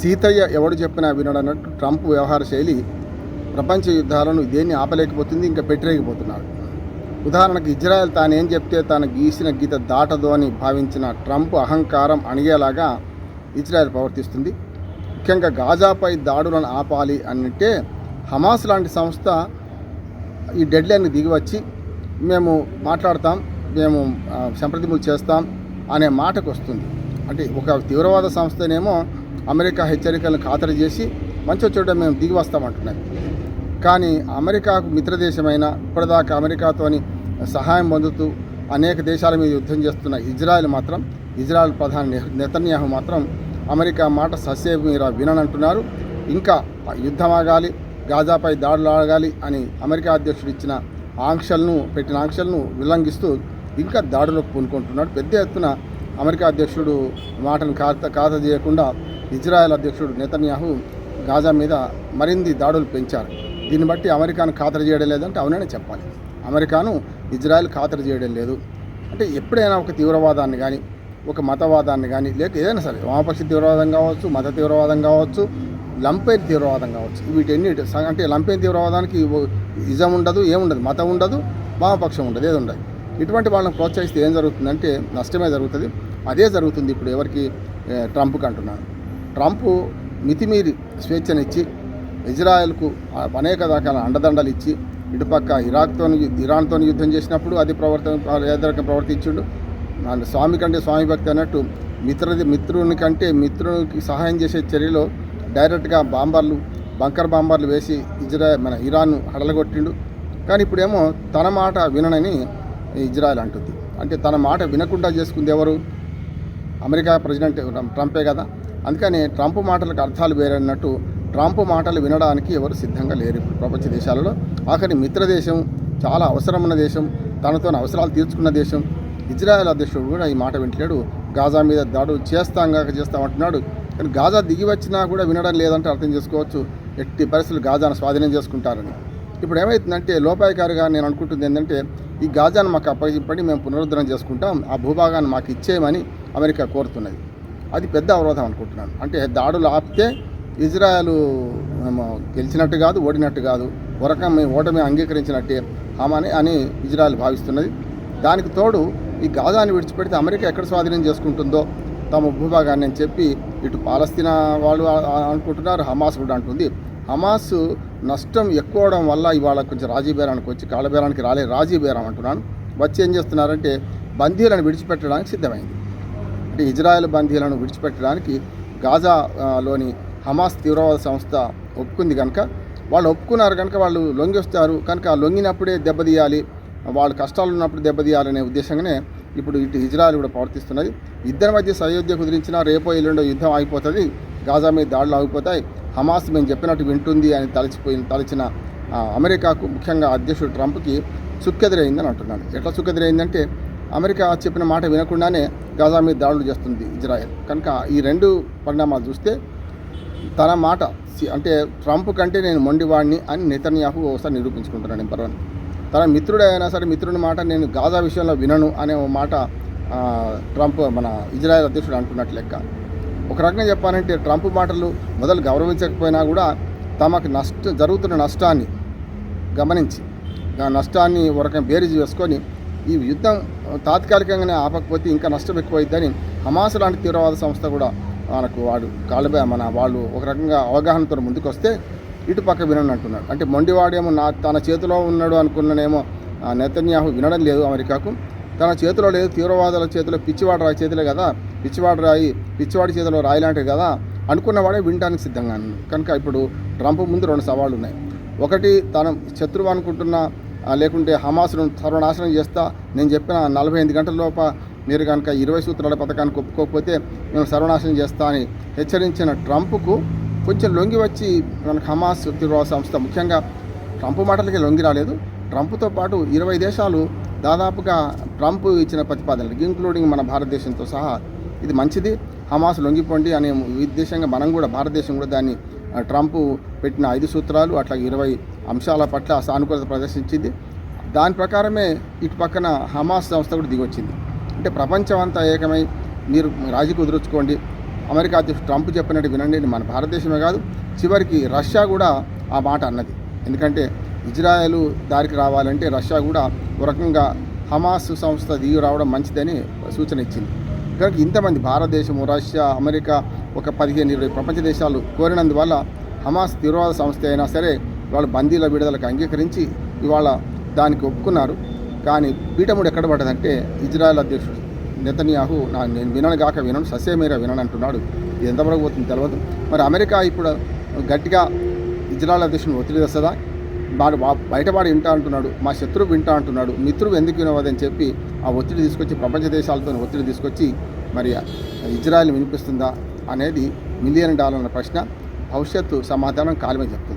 సీతయ్య ఎవడు చెప్పినా వినడన్నట్టు ట్రంప్ వ్యవహార శైలి ప్రపంచ యుద్ధాలను దేన్ని ఆపలేకపోతుంది ఇంకా పెట్టలేకపోతున్నాడు. ఉదాహరణకు ఇజ్రాయెల్ తానేం చెప్తే తాను గీసిన గీత దాటదు అని భావించిన ట్రంప్ అహంకారం అణిగేలాగా ఇజ్రాయెల్ ప్రవర్తిస్తుంది. ముఖ్యంగా గాజాపై దాడులను ఆపాలి అంటే హమాస్ లాంటి సంస్థ ఈ డెడ్ లైన్కి దిగి వచ్చి మేము మాట్లాడతాం మేము సంప్రదింపులు చేస్తాం అనే మాటకు వస్తుంది. అంటే ఒక తీవ్రవాద సంస్థనేమో అమెరికా హెచ్చరికలను ఖాతరు చేసి మంచి చోట మేము దిగి వస్తామంటున్నాయి కానీ అమెరికాకు మిత్రదేశమైన ఇప్పటిదాకా అమెరికాతోని సహాయం పొందుతూ అనేక దేశాల మీద యుద్ధం చేస్తున్న ఇజ్రాయెల్ మాత్రం ఇజ్రాయెల్ ప్రధాని నెతన్యాహు మాత్రం అమెరికా మాట ససేపు మీరు విననంటున్నారు. ఇంకా యుద్ధం ఆగాలి గాజాపై దాడులు ఆగాలి అని అమెరికా అధ్యక్షుడు ఇచ్చిన ఆంక్షలను పెట్టిన ఆంక్షలను ఉల్లంఘిస్తూ ఇంకా దాడులకు పూనుకుంటున్నాడు. పెద్ద ఎత్తున అమెరికా అధ్యక్షుడు మాటను ఖాత ఖాతా చేయకుండా ఇజ్రాయెల్ అధ్యక్షుడు నెతన్యాహు గాజా మీద మరింది దాడులు పెంచారు. దీన్ని బట్టి అమెరికాను ఖాతరు చేయడం లేదంటే అవుననే చెప్పాలి. అమెరికాను ఇజ్రాయెల్ ఖాతరు చేయడం లేదు. అంటే ఎప్పుడైనా ఒక తీవ్రవాదాన్ని కానీ ఒక మతవాదాన్ని కానీ లేక ఏదైనా సరే వామపక్ష తీవ్రవాదం కావచ్చు మత తీవ్రవాదం కావచ్చు లంపైన్ తీవ్రవాదం కావచ్చు వీటన్ని అంటే లంపైన్ తీవ్రవాదానికి ఇజం ఉండదు ఏముండదు మతం ఉండదు వామపక్షం ఉండదు ఏది ఉండదు. ఇటువంటి వాళ్ళని ప్రోత్సహిస్తే ఏం జరుగుతుందంటే నష్టమే జరుగుతుంది. అదే జరుగుతుంది ఇప్పుడు ఎవరికి ట్రంప్కి అంటున్నాను. ట్రంప్ మితిమీరి స్వేచ్ఛనిచ్చి ఇజ్రాయెల్కు అనేక రకాల అండదండలు ఇచ్చి ఇటుపక్క ఇరాక్తో ఇరాన్తో యుద్ధం చేసినప్పుడు అది ప్రవర్తన ఏదరకం ప్రవర్తించుడు. ప్రవర్తించుండు స్వామి కంటే స్వామి భక్తి అన్నట్టు మిత్రుడి మిత్రుని కంటే మిత్రునికి సహాయం చేసే చర్యలో డైరెక్ట్గా బాంబర్లు బంకర్ బాంబర్లు వేసి ఇజ్రాయెల్ మన ఇరాన్ను హడలగొట్టిండు. కానీ ఇప్పుడేమో తన మాట విననని ఇజ్రాయెల్ అంటుంది. అంటే తన మాట వినకుండా చేసుకుంది ఎవరు? అమెరికా ప్రెసిడెంట్ ట్రంపే కదా. అందుకని ట్రంప్ మాటలకు అర్థాలు వేరే అన్నట్టు ట్రంప్ మాటలు వినడానికి ఎవరు సిద్ధంగా లేరు ఇప్పుడు ప్రపంచ దేశాలలో. ఆఖరి మిత్ర దేశం చాలా అవసరమున్న దేశం తనతో అవసరాలు తీర్చుకున్న దేశం. ఇజ్రాయెల్ అధ్యక్షుడు కూడా ఈ మాట వింటలేడు. గాజా మీద దాడు చేస్తాం కాక చేస్తామంటున్నాడు కానీ గాజా దిగి వచ్చినా కూడా వినడం లేదంటే అర్థం చేసుకోవచ్చు. ఎట్టి పరిస్థితులు గాజాను స్వాధీనం చేసుకుంటారని. ఇప్పుడు ఏమవుతుందంటే లోపాయికారిగా నేను అనుకుంటుంది ఏంటంటే ఈ గాజాను మాకు అప్పగింపడి మేము పునరుద్ధరణ చేసుకుంటాం. ఆ భూభాగాన్ని మాకు ఇచ్చేయమని అమెరికా కోరుతున్నది. అది పెద్ద అవరోధం అనుకుంటున్నాను. అంటే దాడులు ఆపితే ఇజ్రాయెల్ ఏమో గెలిచినట్టు కాదు ఓడినట్టు కాదు ఒరకం మేము ఓటమి అంగీకరించినట్టే ఆమెని అని ఇజ్రాయెల్ భావిస్తున్నది. దానికి తోడు ఈ గాజాని విడిచిపెడితే అమెరికా ఎక్కడ స్వాధీనం చేసుకుంటుందో తమ భూభాగాన్ని అని చెప్పి ఇటు పాలస్తీనా వాళ్ళు అనుకుంటున్నారు హమాస్ కూడా అంటుంది. హమాస్ నష్టం ఎక్కువ అవడం వల్ల ఇవాళ కొంచెం రాజీ బేరానికి వచ్చి కాళ్ళబేరానికి రాలే రాజీ బేరం అంటున్నాను. వచ్చి ఏం చేస్తున్నారంటే బందీలను విడిచిపెట్టడానికి సిద్ధమైంది. అంటే ఇజ్రాయెల్ బందీలను విడిచిపెట్టడానికి గాజా లోని హమాస్ తీవ్రవాద సంస్థ ఒప్పుకుంది కనుక వాళ్ళు ఒప్పుకున్నారు కనుక వాళ్ళు లొంగి వస్తారు కనుక ఆ లొంగినప్పుడే దెబ్బతీయాలి వాళ్ళు కష్టాలు ఉన్నప్పుడు దెబ్బతీయాలనే ఉద్దేశంగానే ఇప్పుడు ఇటు ఇజ్రాయెల్ కూడా ప్రవర్తిస్తున్నది. ఇద్దరి మధ్య సయోధ్య కుదిరించినా రేపో ఎల్లుండో యుద్ధం అయిపోతుంది గాజా మీద దాడులు ఆగిపోతాయి. హమాస్ మేము చెప్పినట్టు వింటుంది అని తలచిపోయిన తలచిన అమెరికాకు ముఖ్యంగా అధ్యక్షుడు ట్రంప్కి చుక్కెదిరైందని అంటున్నాను. ఎట్లా చుక్కెదిరైందంటే అమెరికా చెప్పిన మాట వినకుండానే గాజా మీద దాడులు చేస్తుంది ఇజ్రాయెల్. కనుక ఈ రెండు పరిణామాలు చూస్తే తన మాట అంటే ట్రంప్ కంటే నేను మొండివాడిని అని నెతన్యాహు ఒకసారి నిరూపించుకుంటున్నాడు ఇంపర్వన్ తన మిత్రుడైనా సరే మిత్రుని మాట నేను గాజా విషయంలో వినను అనే ఓ మాట ట్రంప్ మన ఇజ్రాయెల్ అధ్యక్షుడు అంటున్నట్టు లెక్క. ఒక రకంగా చెప్పాలంటే ట్రంప్ మాటలు మొదలు గౌరవించకపోయినా కూడా తమకు నష్ట జరుగుతున్న నష్టాన్ని గమనించి ఆ నష్టాన్ని ఒక రకం బేరీజ్ వేసుకొని ఈ యుద్ధం తాత్కాలికంగానే ఆపకపోతే ఇంకా నష్టం ఎక్కువైద్దని హమాస్ లాంటి తీవ్రవాద సంస్థ కూడా మనకు వాడు కాళ్ళబే మన వాళ్ళు ఒక రకంగా అవగాహనతో ముందుకు వస్తే ఇటు పక్క వినని అంటున్నాడు అంటే మొండివాడేమో నా తన చేతిలో ఉన్నాడు అనుకున్ననేమో నేతన్యాహు వినడం లేదు అమెరికాకు. తన చేతిలో లేదు తీవ్రవాదుల చేతిలో పిచ్చివాడు రాయి చేతిలో కదా పిచ్చివాడు రాయి పిచ్చివాడి చేతిలో రాయి లాంటివి కదా అనుకున్నవాడే వినడానికి సిద్ధంగా కనుక ఇప్పుడు ట్రంప్ ముందు రెండు సవాళ్ళు ఉన్నాయి. ఒకటి తన శత్రువు అనుకుంటున్న లేకుంటే హమాస్ను సర్వనాశనం చేస్తా. నేను చెప్పిన నలభై ఎనిమిది గంటల లోప మీరు కనుక ఇరవై సూత్రాల పథకానికి ఒప్పుకోకపోతే మేము సర్వనాశనం చేస్తా అని హెచ్చరించిన ట్రంప్కు కొంచెం లొంగి వచ్చి మనకు హమాస్ తీవ్రవాద సంస్థ ముఖ్యంగా ట్రంప్ మాటలకి లొంగి రాలేదు. ట్రంప్తో పాటు ఇరవై దేశాలు దాదాపుగా ట్రంప్ ఇచ్చిన ప్రతిపాదనలు ఇంక్లూడింగ్ మన భారతదేశంతో సహా ఇది మంచిది. హమాస్ లొంగిపోండి అనే ఉద్దేశంగా మనం కూడా భారతదేశం కూడా దాన్ని ట్రంప్ పెట్టిన ఐదు సూత్రాలు అట్లా ఇరవై అంశాల పట్ల సానుకూలత ప్రదర్శించింది. దాని ప్రకారమే ఇటు పక్కన హమాస్ సంస్థ కూడా దిగొచ్చింది. అంటే ప్రపంచం అంతా ఏకమై మీరు రాజీ కుదుర్చుకోండి అమెరికా అధ్యక్షుడు ట్రంప్ చెప్పినట్టు వినండి మన భారతదేశమే కాదు చివరికి రష్యా కూడా ఆ మాట అన్నది. ఎందుకంటే ఇజ్రాయెల్ దారికి రావాలంటే రష్యా కూడా ఒక రకంగా హమాస్ సంస్థ దిగి రావడం మంచిదని సూచన ఇచ్చింది. కనుక ఇంతమంది భారతదేశము రష్యా అమెరికా ఒక పదిహేను ఇరవై ప్రపంచ దేశాలు కోరినందువల్ల హమాస్ తీవ్రవాద సంస్థ అయినా సరే వాళ్ళు బందీల విడుదలకు అంగీకరించి ఇవాళ దానికి ఒప్పుకున్నారు. కానీ పీఠముడు ఎక్కడ పడ్డదంటే ఇజ్రాయెల్ అధ్యక్షుడు నెతన్యాహు నా నేను వినను గాక వినను ససేమేరా వినను అంటున్నాడు. ఇది ఎంతవరకు పోతుంది తెలియదు మరి అమెరికా ఇప్పుడు గట్టిగా ఇజ్రాయల్ అధ్యక్షుని ఒత్తిడి తెస్తుందా? వాడు వా- బయటవాడు వింటా అంటున్నాడు మా శత్రువు వింటా అంటున్నాడు మిత్రువు ఎందుకు వినవదని చెప్పి ఆ ఒత్తిడి తీసుకొచ్చి ప్రపంచ దేశాలతో ఒత్తిడి తీసుకొచ్చి మరి ఇజ్రాయెల్ వినిపిస్తుందా అనేది మిలియన్ డాలర్ల ప్రశ్న. భవిష్యత్తు సమాధానం కాలమే చెప్తుంది.